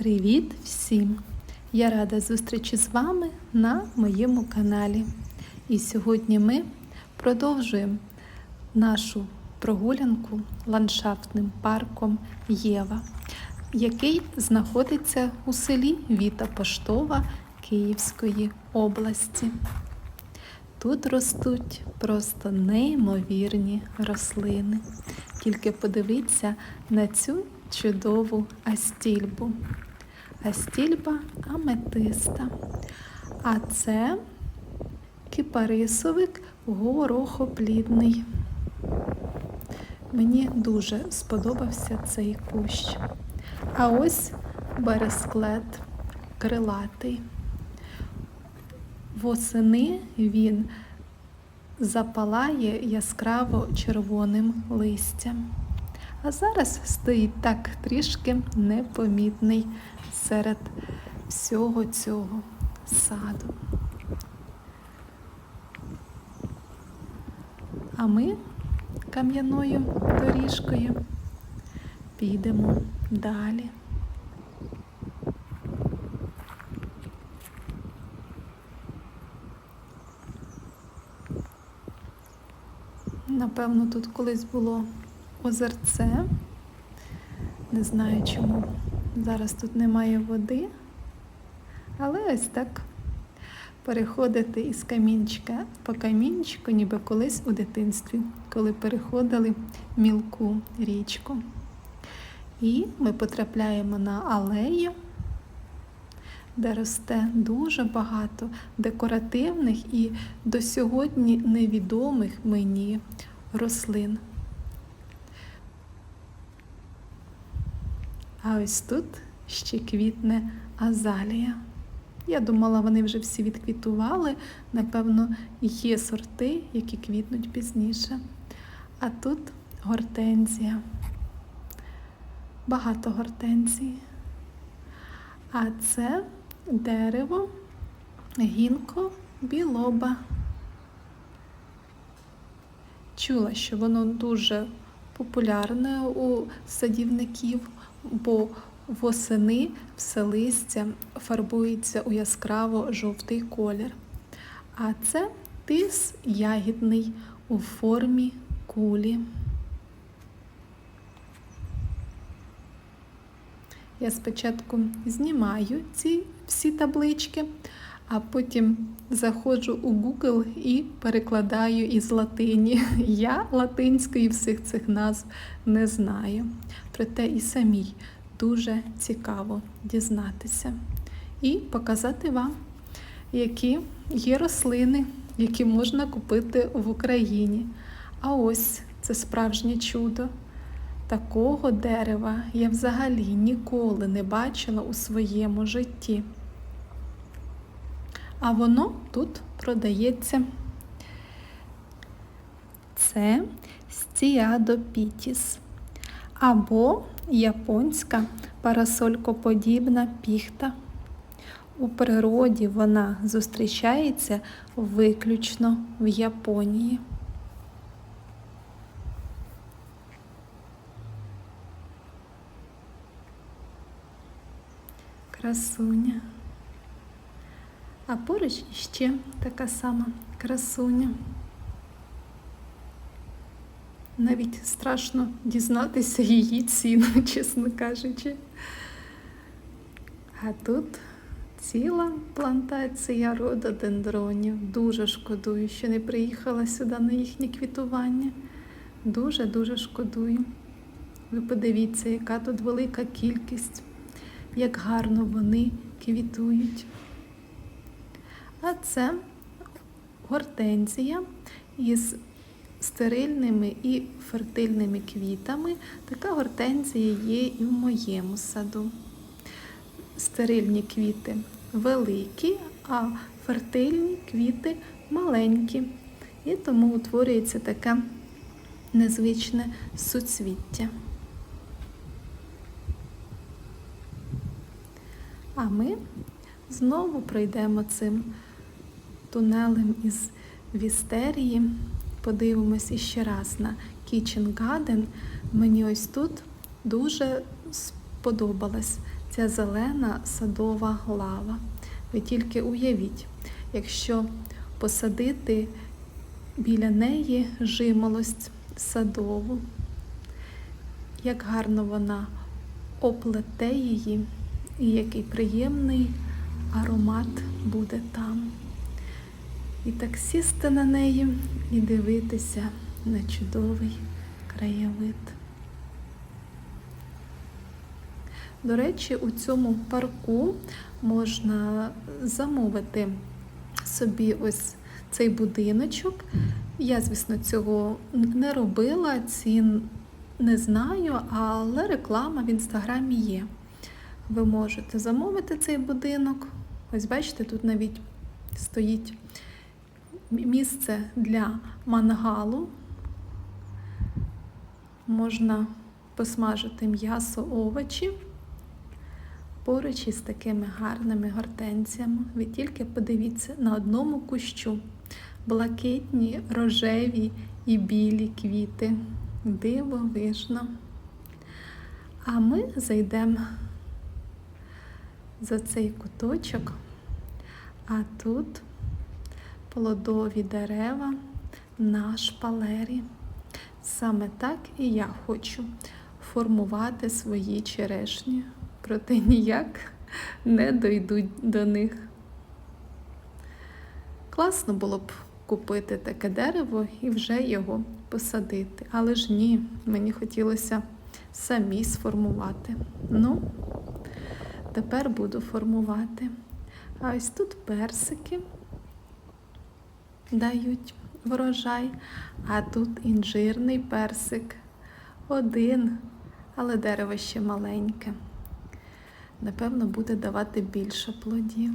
Привіт всім! Я рада зустрічі з вами на моєму каналі. І сьогодні ми продовжуємо нашу прогулянку ландшафтним парком Єва, який знаходиться у селі Віта Поштова Київської області. Тут ростуть просто неймовірні рослини. Тільки подивіться на цю чудову астільбу. Астільба аметиста. А це кипарисовик горохоплідний. Мені дуже сподобався цей кущ. А ось бересклет крилатий. Восени він запалає яскраво червоним листям. А зараз стоїть так трішки непомітний серед всього цього саду. А ми кам'яною доріжкою підемо далі. Напевно, тут колись було озерце. Не знаю чому. Зараз тут немає води. Але ось так переходити із камінчика по камінчику, ніби колись у дитинстві, коли переходили мілку річку. І ми потрапляємо на алею, де росте дуже багато декоративних і до сьогодні невідомих мені рослин. А ось тут ще квітне азалія. Я думала, вони вже всі відквітували. Напевно, є сорти, які квітнуть пізніше. А тут гортензія. Багато гортензій. А це дерево гінко білоба. Чула, що воно дуже популярне у садівників, бо восени все листя фарбується у яскраво жовтий колір. А це тис ягідний у формі кулі. Я спочатку знімаю ці всі таблички, а потім заходжу у Google і перекладаю із латині. Я латинської всіх цих назв не знаю. Проте і самій дуже цікаво дізнатися і показати вам, які є рослини, які можна купити в Україні. А ось це справжнє чудо. Такого дерева я взагалі ніколи не бачила у своєму житті. А воно тут продається. Це стіадопітіс або японська парасолькоподібна піхта. У природі вона зустрічається виключно в Японії. Красуня. А поруч іще така сама красуня. Навіть страшно дізнатися її ціну, чесно кажучи. А тут ціла плантація рододендронів. Дуже шкодую, що не приїхала сюди на їхнє квітування. Дуже-дуже шкодую. Ви подивіться, яка тут велика кількість, як гарно вони квітують. А це гортензія із стерильними і фертильними квітами. Така гортензія є і в моєму саду. Стерильні квіти великі, а фертильні квіти маленькі. І тому утворюється таке незвичне суцвіття. А ми знову пройдемо цим тунелем із вістерії. Подивимось іще раз на Kitchen Garden. Мені ось тут дуже сподобалась ця зелена садова лава. Ви тільки уявіть, якщо посадити біля неї жимолость садову, як гарно вона оплете її, і який приємний аромат буде там. І так сісти на неї і дивитися на чудовий краєвид. До речі, у цьому парку можна замовити собі ось цей будиночок. Я, звісно, цього не робила, цін не знаю, але реклама в інстаграмі є. Ви можете замовити цей будинок. Ось бачите, тут навіть стоїть місце для мангалу. Можна посмажити м'ясо, овочі поруч із такими гарними гортензіями. Ви тільки подивіться на одному кущу блакитні, рожеві і білі квіти. Дивовижно. А ми зайдемо за цей куточок, а тут плодові дерева на шпалері. Саме так і я хочу формувати свої черешні, проте ніяк не дойдуть до них. Класно було б купити таке дерево і вже його посадити. Але ж ні, мені хотілося самі сформувати. Ну, тепер буду формувати. А ось тут персики дають врожай, а тут інжирний персик. Один, але дерево ще маленьке. Напевно, буде давати більше плодів.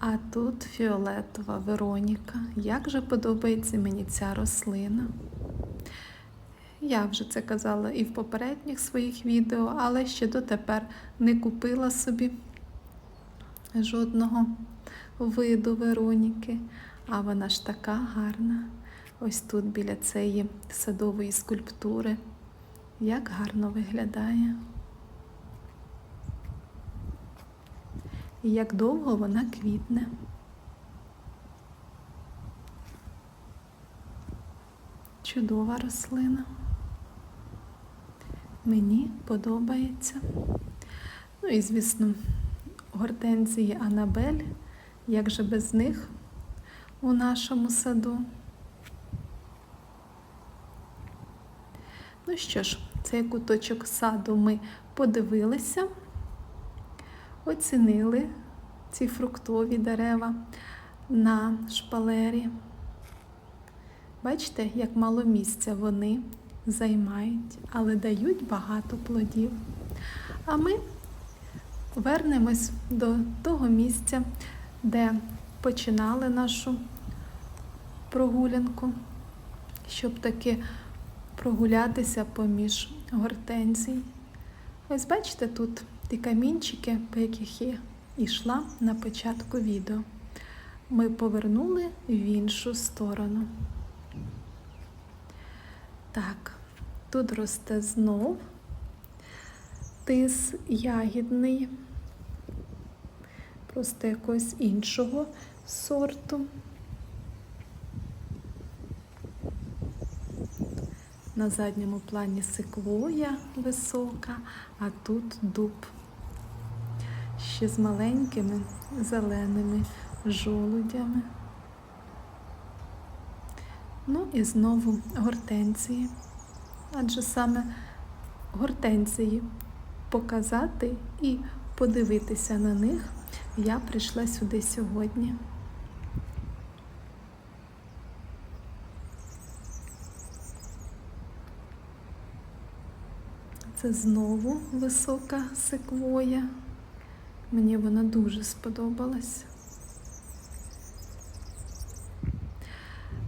А тут фіолетова Вероніка. Як же подобається мені ця рослина? Я вже це казала і в попередніх своїх відео, але ще дотепер не купила собі жодного виду Вероніки. А вона ж така гарна. Ось тут біля цієї садової скульптури. Як гарно виглядає. І як довго вона квітне. Чудова рослина. Мені подобається. Ну і, звісно, гортензії Анабель, як же без них у нашому саду. Ну що ж, цей куточок саду ми подивилися, оцінили ці фруктові дерева на шпалері. Бачите, як мало місця вони займають, але дають багато плодів. А ми вернемось до того місця, де починали нашу прогулянку, щоб таки прогулятися поміж гортензій. Ось бачите, тут ті камінчики, по яких я йшла на початку відео. Ми повернули в іншу сторону. Так, тут росте знов тис ягідний, просто якогось іншого сорту. На задньому плані секвоя висока, а тут дуб. Ще з маленькими зеленими жолудями. Ну і знову гортензії. Адже саме гортензії показати і подивитися на них я прийшла сюди сьогодні. Це знову висока секвоя. Мені вона дуже сподобалась.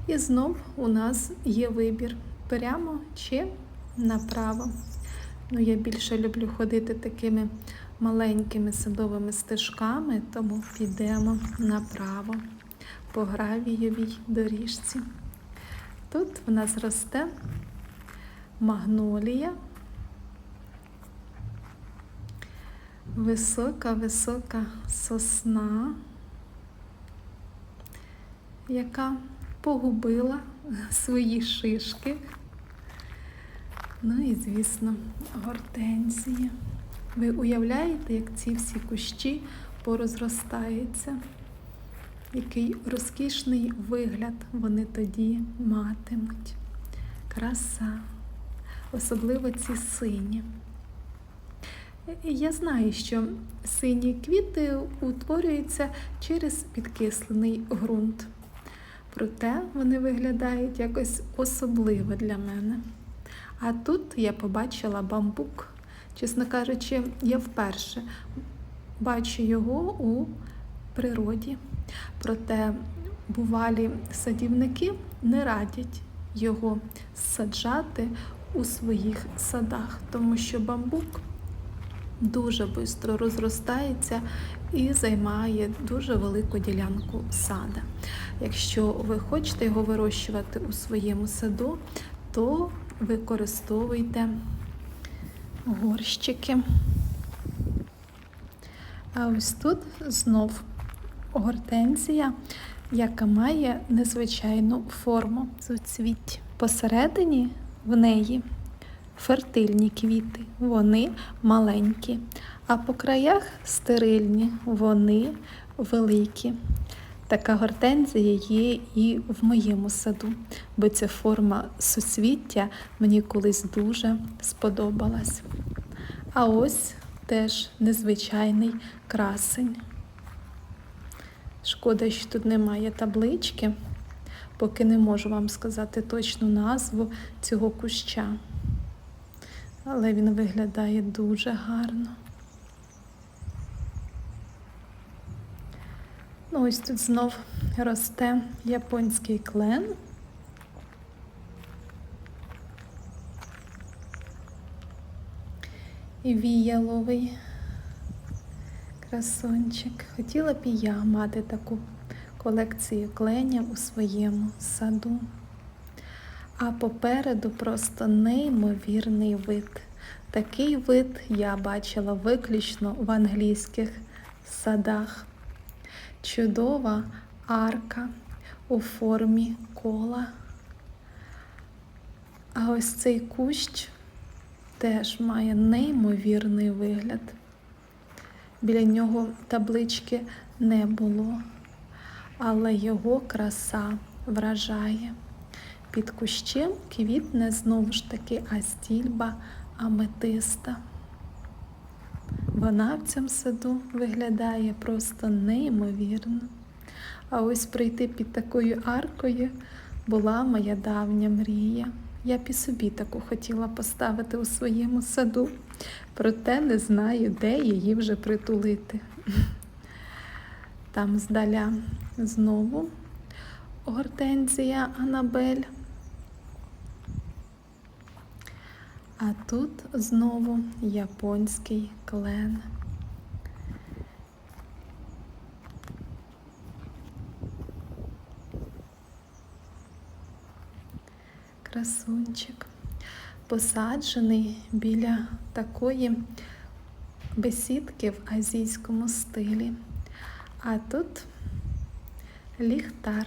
І знов у нас є вибір прямо чи направо. Ну, я більше люблю ходити такими маленькими садовими стежками, тому підемо направо по гравієвій доріжці. Тут в нас росте магнолія. Висока-висока сосна, яка погубила свої шишки. Ну і, звісно, гортензії. Ви уявляєте, як ці всі кущі порозростаються? Який розкішний вигляд вони тоді матимуть. Краса, особливо ці сині. Я знаю, що сині квіти утворюються через підкислений ґрунт. Проте вони виглядають якось особливо для мене. А тут я побачила бамбук. Чесно кажучи, я вперше бачу його у природі. Проте бувалі садівники не радять його саджати у своїх садах, тому що бамбук дуже швидко розростається і займає дуже велику ділянку сада. Якщо ви хочете його вирощувати у своєму саду, то використовуйте горщики. А ось тут знов гортензія, яка має незвичайну форму суцвіть. Посередині в неї фертильні квіти, вони маленькі, а по краях стерильні, вони великі. Така гортензія є і в моєму саду, бо ця форма суцвіття мені колись дуже сподобалась. А ось теж незвичайний красень. Шкода, що тут немає таблички, поки не можу вам сказати точну назву цього куща. Але він виглядає дуже гарно. Ну, ось тут знов росте японський клен. І віяловий красончик. Хотіла б і я мати таку колекцію кленів у своєму саду. А попереду просто неймовірний вид. Такий вид я бачила виключно в англійських садах. Чудова арка у формі кола. А ось цей кущ теж має неймовірний вигляд. Біля нього таблички не було, але його краса вражає. Під кущем квітне знову ж таки астільба аметиста. Вона в цьому саду виглядає просто неймовірно. А ось прийти під такою аркою була моя давня мрія. Я б і собі таку хотіла поставити у своєму саду, проте не знаю, де її вже притулити. Там здаля знову гортензія Анабель. А тут знову японський клен. Красунчик, посаджений біля такої бесідки в азійському стилі. А тут ліхтар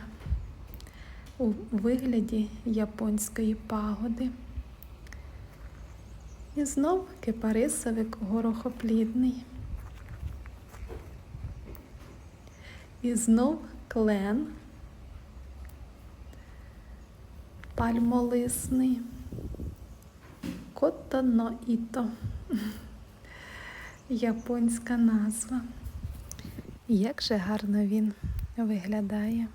у вигляді японської пагоди. І знов кипарисовик горохоплідний. І знов клен пальмолисний, котоноіто. Японська назва. Як же гарно він виглядає.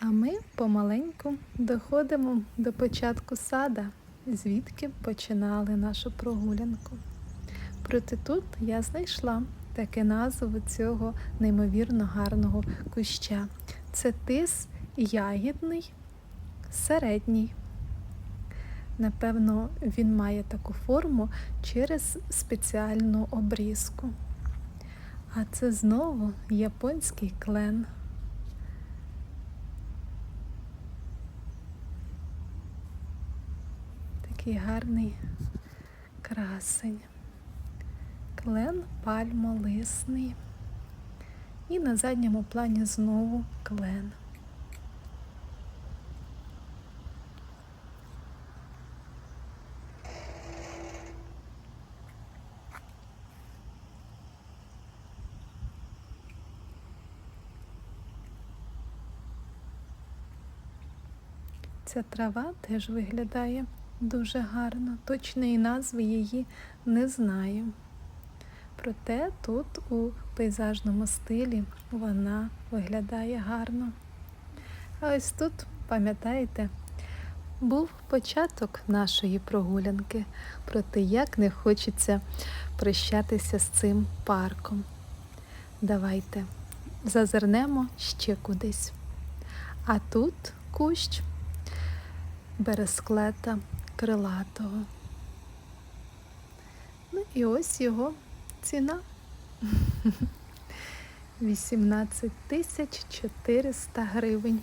А ми помаленьку доходимо до початку сада, звідки починали нашу прогулянку. Проте тут я знайшла таке назву цього неймовірно гарного куща. Це тис ягідний, середній. Напевно, він має таку форму через спеціальну обрізку. А це знову японський клен. Який гарний красень. Клен пальмолисний. І на задньому плані знову клен. Ця трава теж виглядає дуже гарно. Точної назви її не знаю. Проте тут у пейзажному стилі вона виглядає гарно. А ось тут, пам'ятаєте, був початок нашої прогулянки, проте як не хочеться прощатися з цим парком. Давайте зазирнемо ще кудись. А тут кущ бересклета крилатого. Ну і ось його ціна. 18 тисяч 400 гривень.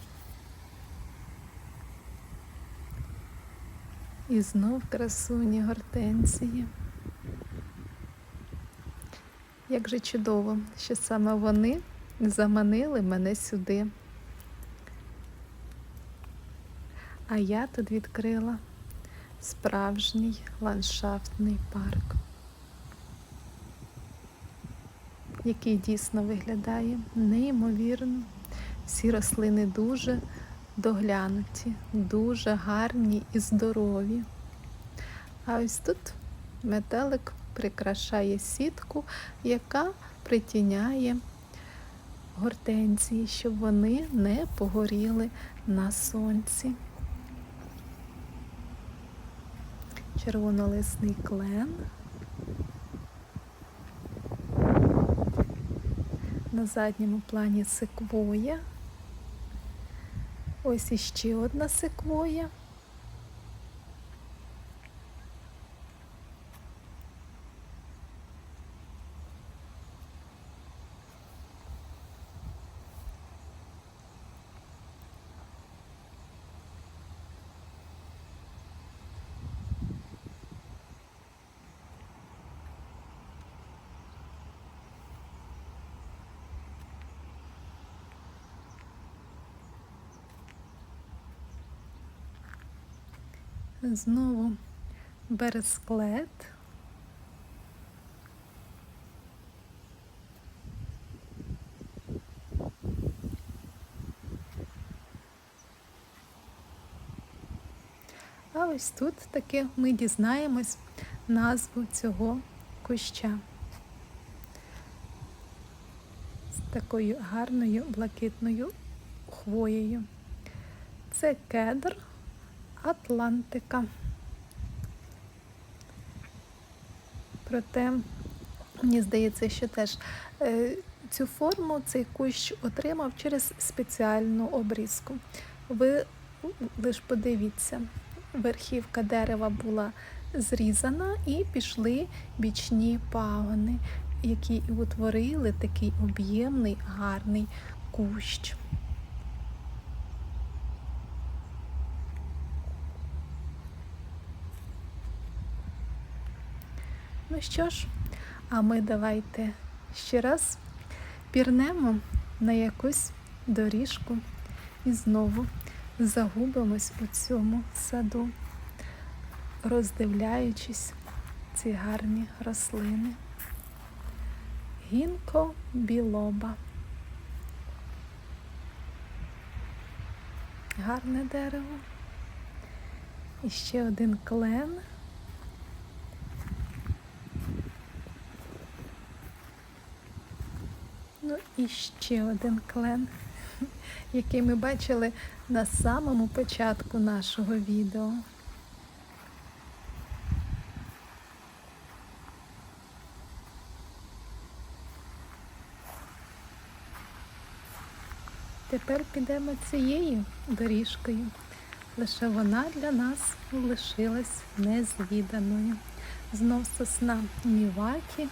І знов красуні гортензії. Як же чудово, що саме вони заманили мене сюди. А я тут відкрила справжній ландшафтний парк, який дійсно виглядає неймовірно. Всі рослини дуже доглянуті, дуже гарні і здорові. А ось тут метелик прикрашає сітку, яка притіняє гортензії, щоб вони не погоріли на сонці. Червонолисний клен. На задньому плані секвоя. Ось іще одна секвоя. Знову бересклет. А ось тут таки ми дізнаємось назву цього куща з такою гарною блакитною хвоєю. Це кедр. Атлантика. Проте, мені здається, що теж е, цю форму цей кущ отримав через спеціальну обрізку. Ви лише подивіться, верхівка дерева була зрізана і пішли бічні пагони, які утворили такий об'ємний гарний кущ. Ну що ж, а ми давайте ще раз пірнемо на якусь доріжку і знову загубимось у цьому саду, роздивляючись ці гарні рослини. Гінко білоба. Гарне дерево. І ще один клен. Ну і ще один клен, який ми бачили на самому початку нашого відео. Тепер підемо цією доріжкою. Лише вона для нас лишилась незвіданою. Знов сосна Мівакі.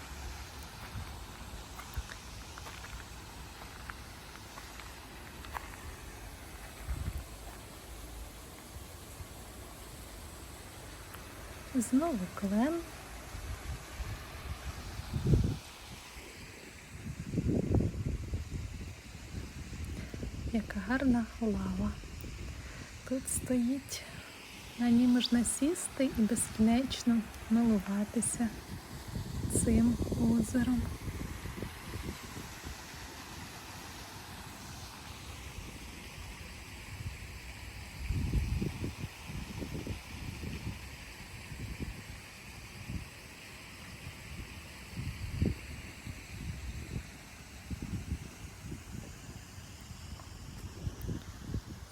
Знову клен. Яка гарна лава. Тут стоїть, на ній можна сісти і безкінечно милуватися цим озером.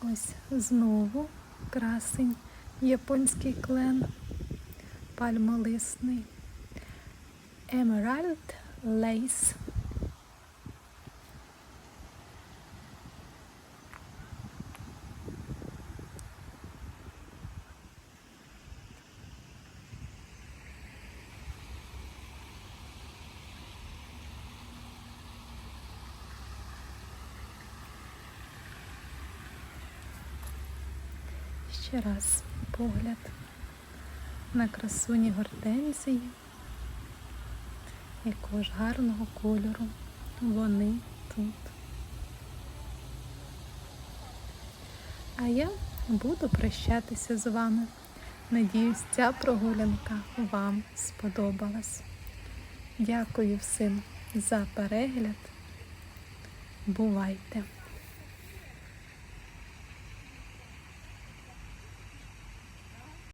Ось знову красень, японський клен, пальмолисний, Emerald Lace. Ще раз погляд на красуні гортензії, якого ж гарного кольору вони тут. А я буду прощатися з вами. Надіюсь, ця прогулянка вам сподобалась. Дякую всім за перегляд. Бувайте!